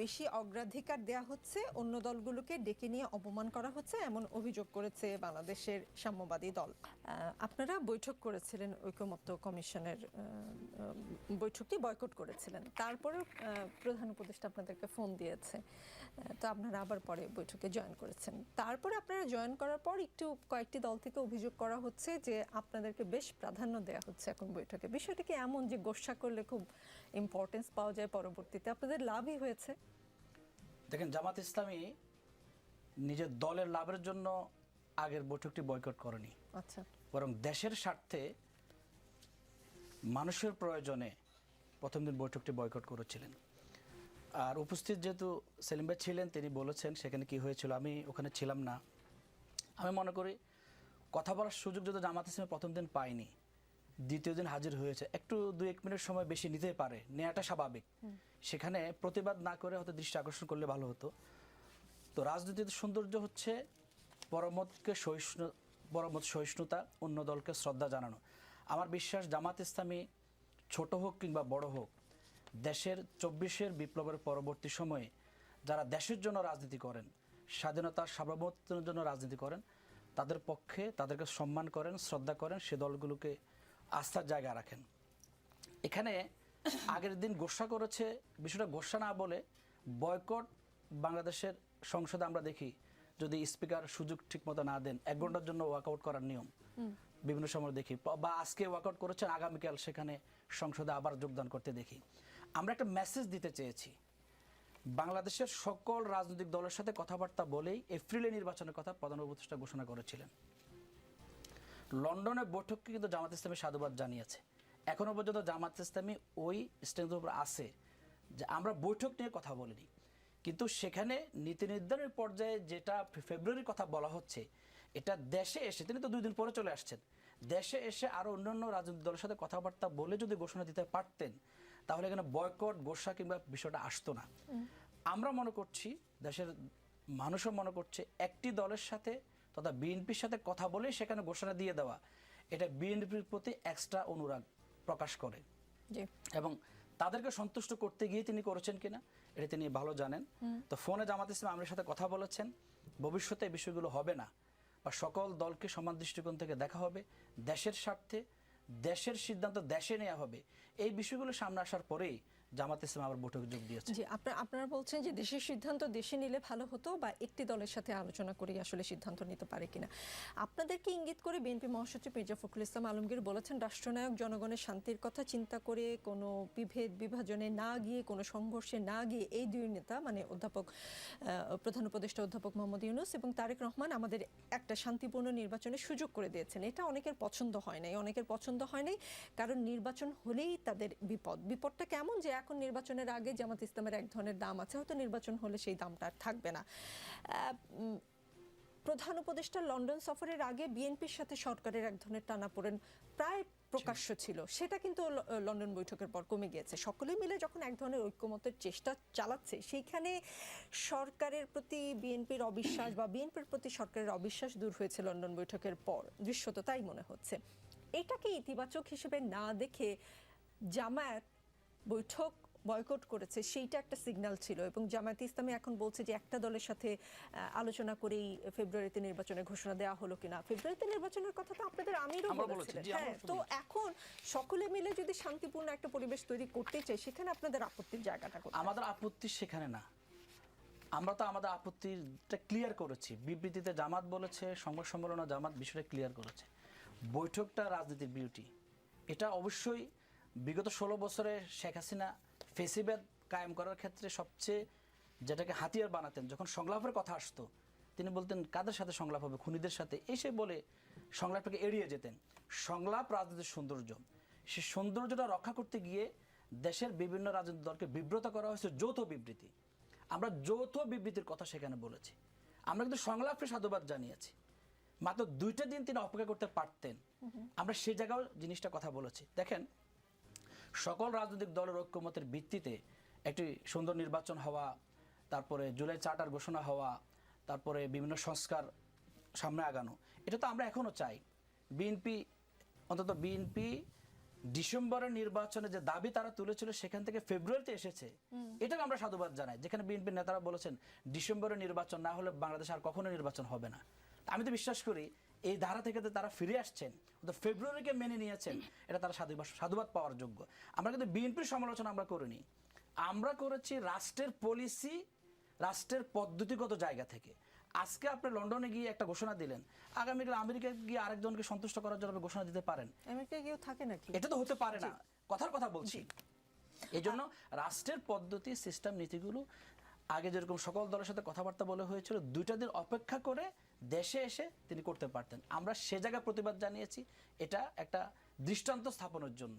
বেশি অগ্রাধিকার দেয়া হচ্ছে, অন্য দলগুলোকে ডেকে নিয়ে অপমান করা হচ্ছে, এমন অভিযোগ করেছে বাংলাদেশের সাম্যবাদী দল। আপনারা বৈঠক করেছিলেন, ঐকমত্য কমিশনের বৈঠকটি বয়কট করেছিলেন। তারপরেও প্রধান উপদেষ্টা আপনাদেরকে ফোন দিয়েছে। তো আপনারা আবার পরে বৈঠকে জয়েন করেছেন। তারপরে আপনারা জয়েন করার পর একটু কয়েকটি দল থেকে অভিযোগ করা হচ্ছে যে আপনাদেরকে বেশ প্রাধান্য দেওয়া হচ্ছে এখন বৈঠকে। বিষয়টা কি এমন যে গোসা করলে খুব ইম্পর্টেন্স পাওয়া যায় পরবর্তীতে, আপনাদের লাভই হয়েছে? দেখেন জামাত ইসলামী নিজের দলের লাভের জন্য আগের বৈঠকটি বয়কট করেনি। আচ্ছা। বরং দেশের স্বার্থে মানুষের প্রয়োজনে প্রথম দিন বৈঠকটি বয়কট করেছিলেন। আর উপস্থিত যেহেতু সেলিম ভাই ছিলেন তিনি বলেছেন সেখানে কি হয়েছিল আমি ওখানে ছিলাম না। আমি মনে করি কথা বলার সুযোগ যদি জামাত ইসলামী প্রথম দিন পাইনি দ্বিতীয় দিন হাজির হয়েছে। একটু দুই এক মিনিট সময় বেশি নিতে পারে। নেওয়াটা স্বাভাবিক। সেখানে প্রতিবাদ না করে হয়তো দৃষ্টি আকর্ষণ করলে ভালো হতো। তো রাজনীতির সৌন্দর্য হচ্ছে পরমতকে সহিষ্ণু পরমত সহিষ্ণুতা অন্য দলকে শ্রদ্ধা জানানো। আমার বিশ্বাস জামাত ইসলামী ছোট হোক কিংবা বড় হোক দেশের চব্বিশের বিপ্লবের পরবর্তী সময়ে যারা দেশের জন্য রাজনীতি করেন স্বাধীনতার সার্বভৌমত্বের জন্য রাজনীতি করেন তাদের পক্ষে তাদেরকে সম্মান করেন শ্রদ্ধা করেন সে দলগুলোকে আস্থার জায়গা রাখেন। এখানে আগের দিন গোসা করেছে বিষয়টা গোসা না বলে বয়কট বাংলাদেশের সংসদে আমরা দেখি যদি স্পিকার সুযোগ ঠিকমতো না দেন এক ঘণ্টার জন্য ওয়াকআউট করার নিয়ম। বিভিন্ন সময় দেখি বা আজকে ওয়াকআউট করেছেন আগামীকাল সেখানে সংসদে আবার যোগদান করতে দেখি। আমরা একটা মেসেজ দিতে চেয়েছি। বাংলাদেশের সকল রাজনৈতিক দলের সাথে কথাবার্তা বলেই এপ্রিলে নির্বাচনের কথা প্রধান উপদেষ্টা ঘোষণা করেছিলেন। লন্ডনের বৈঠককে কিন্তু জামাত ইসলামী সাধুবাদ জানিয়েছে। এখনও পর্যন্ত জামাত ইসলামী ওই স্ট্যান্ডের উপর আছে যে আমরা বৈঠক নিয়ে কথা বলিনি। কিন্তু সেখানে নীতি নির্ধারণের পর্যায়ে যেটা ফেব্রুয়ারির কথা বলা হচ্ছে এটা দেশে এসে তিনি তো দুই দিন পরে চলে আসছেন দেশে এসে আরও অন্যান্য রাজনৈতিক দলের সাথে কথাবার্তা বলে যদি ঘোষণা দিতে পারতেন তাহলে এখানে বয়কট গোসা কিংবা বিষয়টা আসতো না। আমরা মনে করছি দেশের মানুষও মনে করছে একটি দলের সাথে তথা বিএনপির সাথে কথা বলে সেখানে ঘোষণা দিয়ে দেওয়া। এটা বিএনপির প্রতি এক্সট্রা অনুরাগ প্রকাশ করে। এবং তাদেরকে সন্তুষ্ট করতে গিয়ে তিনি করেছেন কিনা এটা তিনি ভালো জানেন। তো ফোনে জামাত ইসলাম আমাদের সাথে কথা বলেছেন। ভবিষ্যতে এই বিষয়গুলো হবে না। বা সকল দলকে সমান দৃষ্টিকোণ থেকে দেখা হবে। দেশের স্বার্থে দেশের সিদ্ধান্ত দেশে নেওয়া হবে। এই বিষয়গুলো সামনে আসার পরেই জামাত ইসলাম আবার বৈঠকে যোগ দিয়েছে। জি, আপনারা আপনারা বলছেন যে দেশের সিদ্ধান্ত দেশে নিলে ভালো হতো বা একটি দলের সাথে আলোচনা করে আসলে সিদ্ধান্ত নিতে পারে কিনা। আপনাদেরকে ইঙ্গিত করে বিএনপি মহাসচিব মির্জা ফখরুল ইসলাম আলমগীর বলেছেন, রাষ্ট্রনায়ক জনগণের শান্তির কথা চিন্তা করে কোনো বিভেদ বিভাজনে না গিয়ে, কোনো সংঘর্ষে না গিয়ে এই দুই নেতা মানে অধ্যাপক প্রধান উপদেষ্টা অধ্যাপক মোহাম্মদ ইউনুস এবং তারেক রহমান আমাদের একটা শান্তিপূর্ণ নির্বাচনের সুযোগ করে দিয়েছেন। এটা অনেকের পছন্দ হয় নাই, অনেকের পছন্দ হয় নাই, কারণ নির্বাচন হলেই তাদের বিপদ। বিপদটা কেমন যে এখন নির্বাচনের আগে জামাত ইসলামের এক ধরনের দাম আছে, হয়তো নির্বাচন হলে সেই দামটা আর থাকবে না। প্রধান উপদেষ্টা লন্ডন সফরের আগে বিএনপির সাথে সরকারের এক ধরনের টানাপোড়েন প্রায় প্রকাশ্য ছিল। সেটা কিন্তু লন্ডন বৈঠকের পর কমে গিয়েছে। সকলে মিলে যখন এক ধরনের ঐক্যমতের চেষ্টা চালাচ্ছে, সেইখানে সরকারের প্রতি বিএনপির অবিশ্বাস বা বিএনপির প্রতি সরকারের অবিশ্বাস দূর হয়েছে লন্ডন বৈঠকের পর। দৃশ্যত তাই মনে হচ্ছে। এটাকে ইতিবাচক হিসেবে না দেখে জামায়াত বৈঠক বয়কট করেছে সেইটা একটা সিগন্যাল ছিল এবং জামায়াত ইসলামী এখন বলছে যে একটা দলের সাথে আলোচনা করেই ফেব্রুয়ারিতে নির্বাচনের ঘোষণা দেওয়া হলো কিনা। ফেব্রুয়ারিতে নির্বাচনের কথা তো আপনাদের আমিরও বলেছিলেন হ্যাঁ তো এখন সকলে মিলে যদি শান্তিপূর্ণ একটা পরিবেশ তৈরি করতে চাই সেখানে আপনাদের আপত্তির জায়গাটা আমাদের আপত্তি সেখানে না। আমরা তো আমাদের আপত্তিটা ক্লিয়ার করেছি। বিবৃতিতে জামাত বলেছে সংবাদ সম্মেলনে জামাত বিষয়টা ক্লিয়ার করেছে। বৈঠকটা রাজনীতির বিউটি এটা অবশ্যই বিগত ষোলো বছরে শেখ হাসিনা ফেসিবাদ কায়েম করার ক্ষেত্রে সবচেয়ে যেটাকে হাতিয়ার বানাতেন যখন সংলাপের কথা আসতো তিনি বলতেন কাদের সাথে সংলাপ হবে? খুনিদের সাথে? এসে বলে সংলাপটাকে এড়িয়ে যেতেন। সংলাপ রাজনীতির সৌন্দর্য। সেই সৌন্দর্যটা রক্ষা করতে গিয়ে দেশের বিভিন্ন রাজনৈতিক দলকে বিব্রত করা হয়েছে যৌথ বিবৃতি। আমরা যৌথ বিবৃতির কথা সেখানে বলেছি। আমরা কিন্তু সংলাপে সাধুবাদ জানিয়েছি। মাত্র দুইটা দিন তিনি অপেক্ষা করতে পারতেন। আমরা সেই জায়গাও জিনিসটা কথা বলেছি। দেখেন সকল রাজনৈতিক দলের ঐক্যমতের ভিত্তিতে একটি সুন্দর নির্বাচন হওয়া তারপরে জুলাই চার্টার ঘোষণা হওয়া তারপরে বিভিন্ন সংস্কার সামনে আগানো এটা তো আমরা এখনও চাই। বিএনপি অন্তত বিএনপি ডিসেম্বরের নির্বাচনে যে দাবি তারা তুলেছিল সেখান থেকে ফেব্রুয়ারিতে এসেছে এটাকে আমরা সাধুবাদ জানাই। যেখানে বিএনপির নেতারা বলেছেন ডিসেম্বরের নির্বাচন না হলে বাংলাদেশ আর কখনো নির্বাচন হবে না। আমি তো বিশ্বাস করি এই ধারা থেকে তারা ফিরে আসছেন তো ফেব্রুয়ারিকে মেনে নিয়েছেন এটা তারা সাধুবাদ সাধুবাদ পাওয়ার যোগ্য। আমরা কিন্তু বিএনপির সমালোচনা আমরা করিনি। আমরা করেছি রাষ্ট্রের পলিসি রাষ্ট্রের পদ্ধতিগত জায়গা থেকে। আজকে আপনি লন্ডনে গিয়ে একটা ঘোষণা দিলেন আগামীকাল আমেরিকায় গিয়ে আরেকজনকে সন্তুষ্ট করার জন্য আপনি ঘোষণা দিতে পারেন। আমেরিকায় কেউ থাকে নাকি? এটা তো হতে পারে না। কথার কথা বলছি। এই জন্য রাষ্ট্রের পদ্ধতি সিস্টেম নীতিগুলো আগে যেরকম সকল দলের সাথে কথাবার্তা বলে হয়েছিল, দুইটা দিন অপেক্ষা করে দেশে এসে তিনি করতে পারতেন। আমরা সে জায়গায় প্রতিবাদ জানিয়েছি, এটা একটা দৃষ্টান্ত স্থাপনের জন্য।